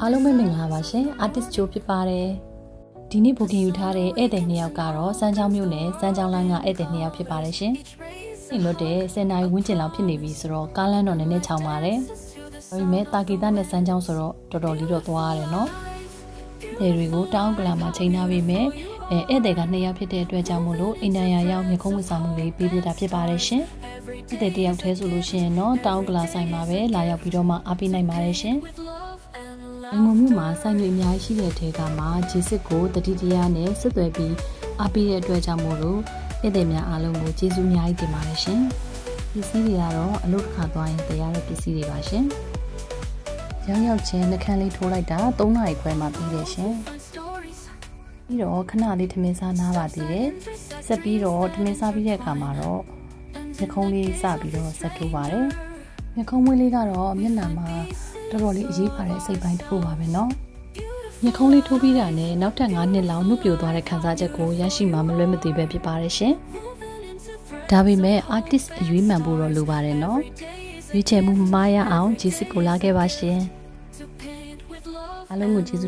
အားလုံးပဲမင်္ဂလာပါရှင် artist ချိုးဖြစ်ပါတယ်ဒီနေ့ booking ယူထားတဲ့ဧည့်သည်နှစ်ယောက်ကတော့စမ်းချောင်းမြို့နယ်စမ်းချောင်းလမ်းကဧည့်သည်နှစ်ယောက်ဖြစ်ပါတယ်ရှင်စိတ်လွတ်တဲ့10နာရီဝန်းကျင်လောက်ဖြစ်နေပြီဆိုတော့ကားလမ်းတော့နည်းနည်းချောင်ပါတယ်ဒါပေမဲ့တာဂီတာနဲ့စမ်းချောင်းဆိုတော့တော်တော်လေးတော့သွားရတယ်နော်ဧည့်သည်တွေကိုတောင်းကလာမှာချိန်ထားပြီးမဲ့အဲဧည့်သည်ကနှစ်ယောက်ဖြစ်တဲ့အတွက်ကြောင့်မို့လို့အိန္ဒိယရောက်မြေခုံးဝန်ဆောင်မှုလေးပေးပြတာဖြစ်ပါတယ်ရှင်ဧည့်သည်တစ်ယောက်တည်းဆိုလို့ရှိရင်တော့တောင်းကလာဆိုင်မှာပဲလာရောက်ပြီးတော့မှအားပေးနိုင်ပါတယ်ရှင် ရန်ကုန်မြို့မှာစိုက်မြေအများကြီးရှိတဲ့ထဲကမှဂျေစစ်ကိုတတိတရားနဲ့ဆက်သွယ်ပြီးအားပေးတဲ့အတွက်ကြောင့်မို့လို့ဧည့်သည်များအားလုံးကိုကျေးဇူးအများကြီးတင်ပါတယ်ရှင်။ပစ္စည်းတွေကတော့အလုပ်တစ်ခါသွားရင်တရားတဲ့ပစ္စည်းတွေပါရှင်။ရောင်းရောက်ချင်းနှခမ်းလေးထိုးလိုက်တာ3နာရီခွဲမှပြီးတယ်ရှင်။ပြီးတော့ခဏလေးထမင်းစားနားပါသေးတယ်။ဆက်ပြီးတော့ထမင်းစားပြီးတဲ့အခါမှာတော့ညခုံးလေးစပြီးတော့ဆက်ထိုးပါတယ်။ညခုံးမွေးလေးကတော့မျက်နှာမှာ တော်တော်လေးအရေးပါတဲ့အစိတ်ပိုင်းတစ်ခုပါပဲเนาะညခုံးလေးထိုးပြီးတာနဲ့နောက်ထပ်9နှစ်လောက်နှုတ်ပြိုသွားတဲ့ခံစားချက်ကိုရရှိမှမလွဲမသွေပဲဖြစ်ပါတယ်ရှင်ဒါပေမဲ့ artist အရွေးမှန်ဖို့တော့လိုပါတယ်เนาะရွေးချယ်မှုမမားရအောင်ဂျေစစ်ကိုလာခဲ့ပါရှင်အားလုံးကိုကျေးဇူးတင်